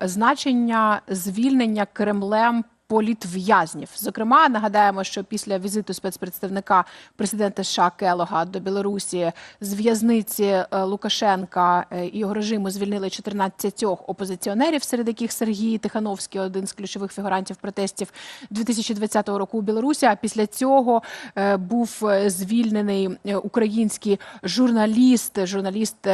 значення звільнення Кремлем політв'язнів. Зокрема, нагадаємо, що після візиту спецпредставника президента США Келога до Білорусі з в'язниці е, Лукашенка е, і його режиму звільнили 14 опозиціонерів, серед яких Сергій Тихановський, один з ключових фігурантів протестів 2020 року у Білорусі. А після цього е, був звільнений український журналіст, журналіст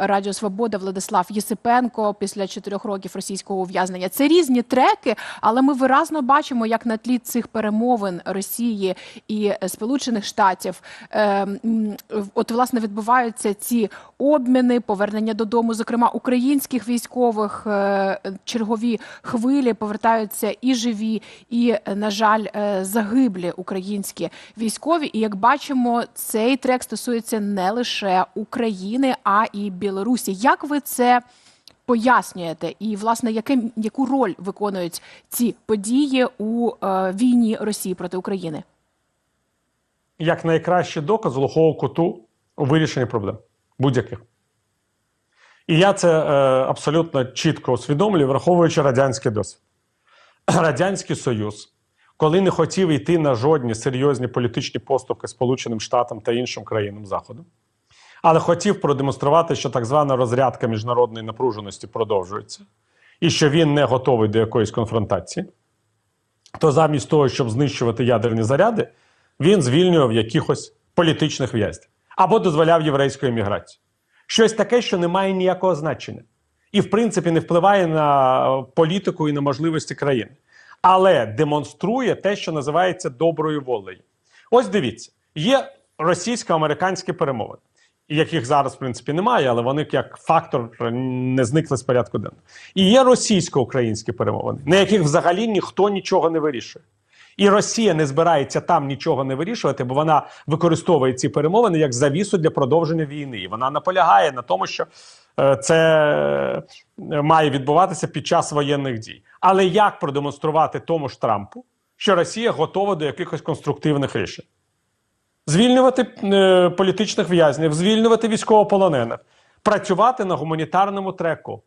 Радіо Свобода Владислав Єсипенко після чотирьох років російського ув'язнення. Це різні треки, але ми виразно бачимо, як на тлі цих перемовин Росії і е, Сполучених Штатів е, от власне відбуваються ці обміни, повернення додому, зокрема українських військових е, чергові хвилі повертаються і живі, і на жаль, загиблі українські військові. І як бачимо, цей трек стосується не лише України, а і Білорусі. Як ви це? Пояснюєте, і власне яке яку роль виконують ці події у е, війні Росії проти України? як найкращий доказ глухого куту у вирішенні проблем будь-яких. І я це е, абсолютно чітко усвідомлюю, враховуючи радянський досвід. Радянський Союз, коли не хотів йти на жодні серйозні політичні поступки Сполученим Штатам та іншим країнам Заходу, але хотів продемонструвати, що так звана розрядка міжнародної напруженості продовжується, і що він не готовий до якоїсь конфронтації, то замість того, щоб знищувати ядерні заряди, він звільнював якихось політичних в'язнів або дозволяв єврейську еміграцію. Щось таке, що не має ніякого значення, і, в принципі, не впливає на політику і на можливості країни, але демонструє те, що називається доброю волею. Ось дивіться, є російсько-американські перемовини, яких зараз, в принципі, немає, але вони як фактор не зникли з порядку денного. І є російсько-українські перемовини, на яких взагалі ніхто нічого не вирішує. І Росія не збирається там нічого не вирішувати, бо вона використовує ці перемовини як завісу для продовження війни. І вона наполягає на тому, що е, це е, має відбуватися під час воєнних дій. Але як продемонструвати тому ж Трампу, що Росія готова до якихось конструктивних рішень? Звільнювати е, політичних в'язнів, звільнювати військовополонених, працювати на гуманітарному треку,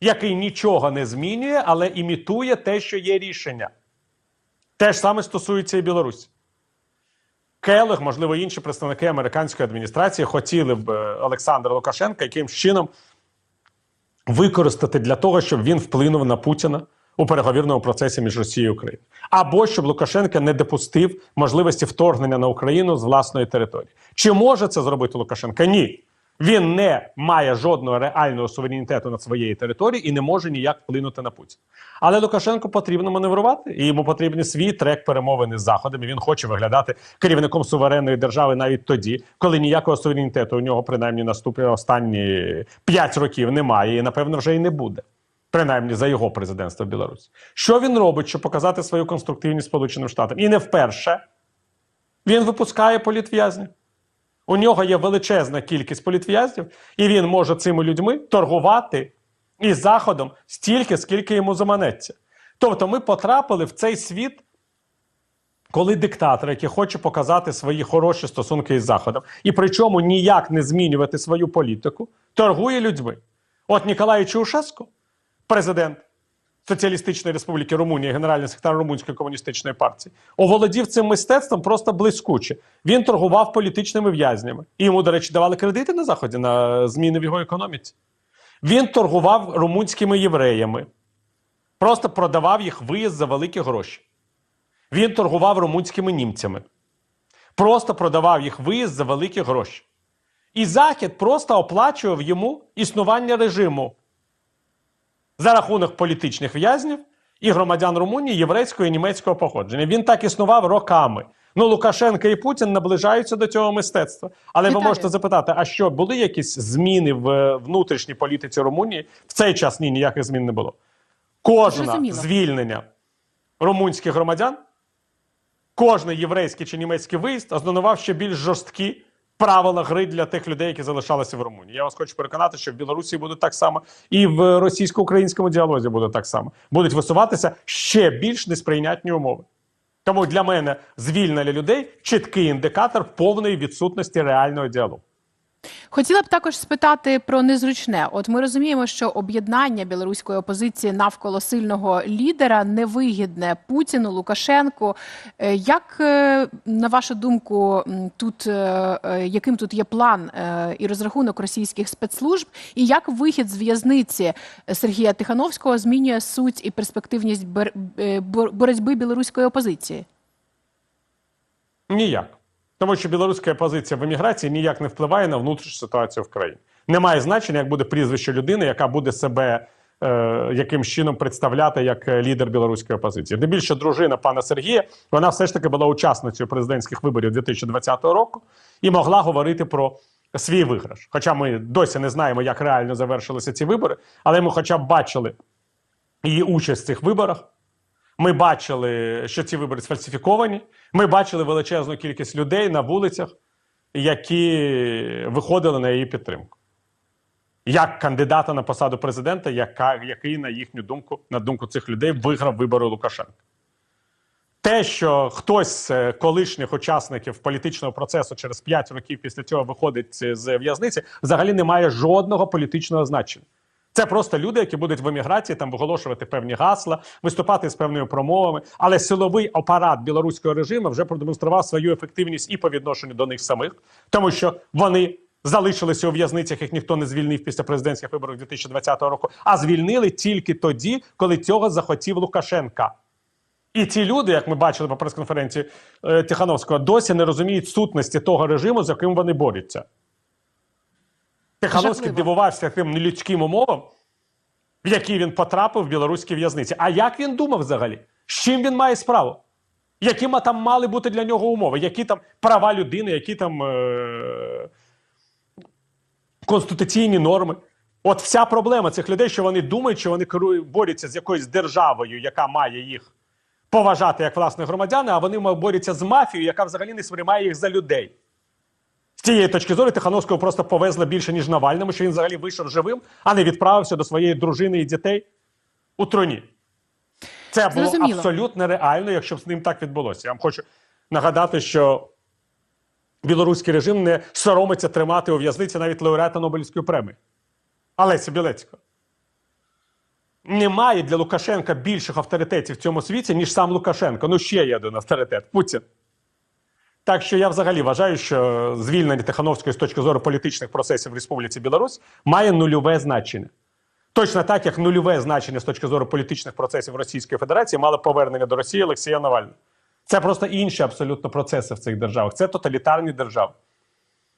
який нічого не змінює, але імітує те, що є рішення. Те ж саме стосується і Білорусі. Келег, можливо, інші представники американської адміністрації хотіли б е, Олександра Лукашенка якимсь чином використати для того, щоб він вплинув на Путіна у переговірному процесі між Росією і Україною. Або щоб Лукашенко не допустив можливості вторгнення на Україну з власної території. Чи може це зробити Лукашенко? Ні. Він не має жодного реального суверенітету над своєю територією і не може ніяк вплинути на Путіна. Але Лукашенку потрібно маневрувати, і йому потрібен свій трек перемовини з Заходом. І Він хоче виглядати керівником суверенної держави навіть тоді, коли ніякого суверенітету у нього принаймні наступні останні 5 років немає, і напевно вже й не буде. Принаймні за його президентства в Білорусі. Що він робить, щоб показати свою конструктивність Сполученим Штатам? І не вперше він випускає політв'язнів. У нього є величезна кількість політв'язнів, і він може цими людьми торгувати із Заходом стільки, скільки йому заманеться. Тобто, ми потрапили в цей світ, коли диктатор, який хоче показати свої хороші стосунки із Заходом, і причому ніяк не змінювати свою політику, торгує людьми. От Ніколай Чаушеско, президент Соціалістичної Республіки Румунія, генеральний секретар Румунської комуністичної партії, оволодів цим мистецтвом просто блискуче. Він торгував політичними в'язнями. І йому, до речі, давали кредити на Заході на зміни в його економіці. Він торгував румунськими євреями, просто продавав їх виїзд за великі гроші. Він торгував румунськими німцями, просто продавав їх виїзд за великі гроші. І Захід просто оплачував йому існування режиму за рахунок політичних в'язнів і громадян Румунії єврейського і німецького походження. Він так існував роками. Ну, Лукашенко і Путін наближаються до цього мистецтва. Але Віталію. ви можете запитати, а що були якісь зміни в е, внутрішній політиці Румунії? В цей час ні, ніяких змін не було. Кожне звільнення румунських громадян, кожний єврейський чи німецький виїзд ознаменував ще більш жорсткі правила гри для тих людей, які залишалися в Румунії. Я вас хочу переконати, що в Білорусі буде так само, і в російсько-українському діалозі буде так само. Будуть висуватися ще більш несприйнятні умови. Тому для мене звільнення людей чіткий індикатор повної відсутності реального діалогу. Хотіла б також спитати про незручне. От ми розуміємо, що об'єднання білоруської опозиції навколо сильного лідера невигідне Путіну, Лукашенку. Е, Як е, на вашу думку, тут е, яким тут є план і розрахунок російських спецслужб, і як вихід з в'язниці Сергія Тихановського змінює суть і перспективність боротьби білоруської опозиції? Ніяк. Тому що білоруська позиція в еміграції ніяк не впливає на внутрішню ситуацію в країні. Немає значення, як буде прізвище людини, яка буде себе е, яким чином представляти як лідер білоруської опозиції. Де більше дружина пана Сергія, вона все ж таки була учасницею президентських виборів 2020 року і могла говорити про свій виграш. Хоча ми досі не знаємо, як реально завершилися ці вибори, але ми, хоча б бачили її участь в цих виборах. Ми бачили, що ці вибори сфальсифіковані. Ми бачили величезну кількість людей на вулицях, які виходили на її підтримку. Як кандидата на посаду президента, яка, який, на їхню думку, на думку цих людей, виграв вибори Лукашенка. Те, що хтось з колишніх учасників політичного процесу через 5 років після цього виходить з в'язниці, взагалі не має жодного політичного значення. Це просто люди, які будуть в еміграції там виголошувати певні гасла, виступати з певними промовами. Але силовий апарат білоруського режиму вже продемонстрував свою ефективність і по відношенню до них самих, тому що вони залишилися у в'язницях, їх ніхто не звільнив після президентських виборів 2020 року, а звільнили тільки тоді, коли цього захотів Лукашенка. І ці люди, як ми бачили по прес-конференції е, Тихановського, досі не розуміють сутності того режиму, з яким вони борються. Тихановський дивувався тим нелюдським умовам, в які він потрапив в білоруській в'язниці. А як він думав взагалі? З чим він має справу? Які там мали бути для нього умови? Які там права людини, які там е- конституційні норми? От вся проблема цих людей, що вони думають, що вони борються з якоюсь державою, яка має їх поважати як власне громадяни, а вони борються з мафією, яка взагалі не сприймає їх за людей. Цієї точки зору Тихановського просто повезли більше, ніж Навальному, що він взагалі вийшов живим, а не відправився до своєї дружини і дітей у троні. Це було Зрозуміло. абсолютно реально, якщо б з ним так відбулося. Я вам хочу нагадати, що білоруський режим не соромиться тримати у в'язниці навіть лауреата Нобелівської премії. Олеся Білецького. Немає для Лукашенка більших авторитетів в цьому світі, ніж сам Лукашенко. Ну, ще є один авторитет Путін. Так що я взагалі вважаю, що звільнення Тихановської з точки зору політичних процесів в Республіці Білорусь має нульове значення. Точно так, як нульове значення з точки зору політичних процесів Російської Федерації мало повернення до Росії Олексія Навального. Це просто інші абсолютно процеси в цих державах. Це тоталітарні держави.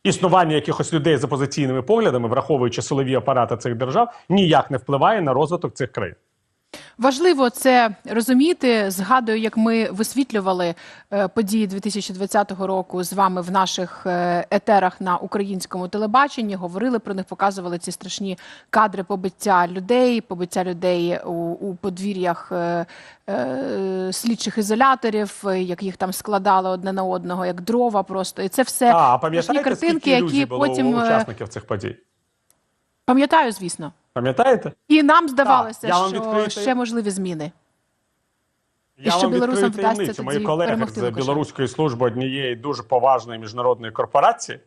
Існування якихось людей з опозиційними поглядами, враховуючи силові апарати цих держав, ніяк не впливає на розвиток цих країн. Важливо це розуміти. Згадую, як ми висвітлювали е, події 2020 року з вами в наших е, етерах на українському телебаченні. Говорили про них, показували ці страшні кадри побиття людей, побиття людей у, у подвір'ях е, е, слідчих ізоляторів, як їх там складали одне на одного, як дрова просто. І це все А, страшні картинки, які потім е, учасників цих подій? Пам'ятаю, звісно. Пам'ятаєте? І нам здавалося, вам що відкрию ще можливі зміни. Я що вам білорусам вдасться. Мої колеги з білоруської служби однієї дуже поважної міжнародної корпорації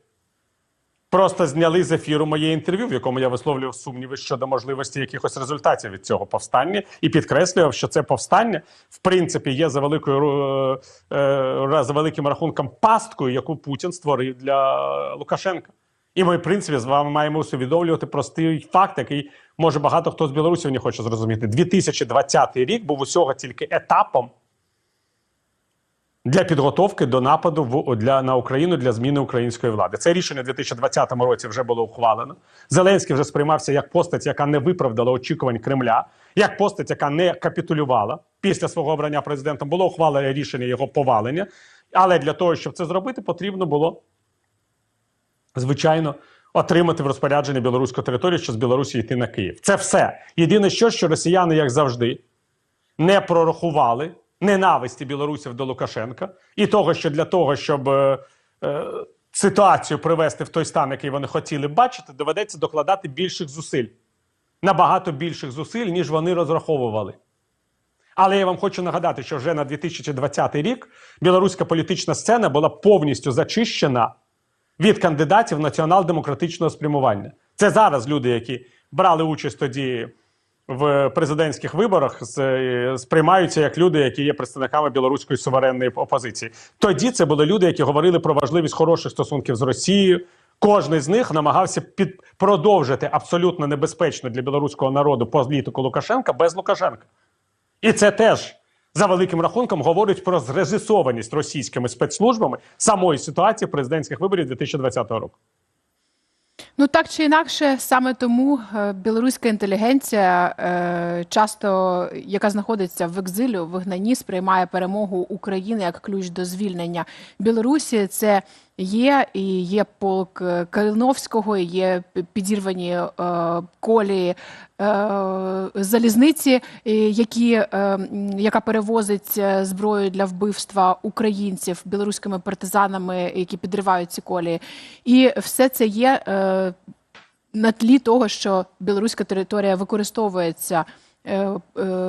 просто зняли з ефіру моє інтерв'ю, в якому я висловлював сумніви щодо можливості якихось результатів від цього повстання, і підкреслював, що це повстання в принципі є за великою е, е, за великим рахунком пасткою, яку Путін створив для Лукашенка. І ми, в принципі, з вами маємо усвідомлювати простий факт, який може багато хто з білорусів не хоче зрозуміти. 2020 рік був усього тільки етапом для підготовки до нападу в для на Україну для зміни української влади. Це рішення у 2020 році вже було ухвалено. Зеленський вже сприймався як постать, яка не виправдала очікувань Кремля, як постать, яка не капітулювала після свого обрання президентом. Було ухвалене рішення його повалення. Але для того, щоб це зробити, потрібно було звичайно, отримати в розпорядження білоруську територію, що з Білорусі йти на Київ. Це все. Єдине, що, що росіяни, як завжди, не прорахували ненависті білорусів до Лукашенка і того, що для того, щоб е, е, ситуацію привести в той стан, який вони хотіли бачити, доведеться докладати більших зусиль. Набагато більших зусиль, ніж вони розраховували. Але я вам хочу нагадати, що вже на 2020 рік білоруська політична сцена була повністю зачищена від кандидатів націонал-демократичного спрямування. Це зараз люди, які брали участь тоді в президентських виборах, е, сприймаються як люди, які є представниками білоруської суверенної опозиції. Тоді це були люди, які говорили про важливість хороших стосунків з Росією. Кожний з них намагався під продовжити абсолютно небезпечну для білоруського народу політику Лукашенка без Лукашенка. І це теж за великим рахунком говорить про зрежисованість російськими спецслужбами самої ситуації президентських виборів 2020 року. Ну так чи інакше, саме тому е, білоруська інтелігенція, е, часто яка знаходиться в екзилі, в вигнанні, сприймає перемогу України як ключ до звільнення Білорусі. Це є і є полк е, Калиновського, є підірвані е, колії е, залізниці, які, е, яка перевозить е, зброю для вбивства українців білоруськими партизанами, які підривають ці колії. І все це є е, на тлі того, що білоруська територія використовується. е,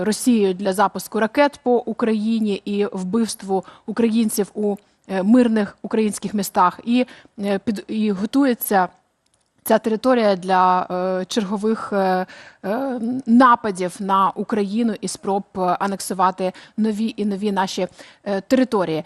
Росією для запуску ракет по Україні і вбивству українців у мирних українських містах, і е, під і готується ця територія для е, чергових е, е, нападів на Україну і спроб е, анексувати нові і нові наші е, території.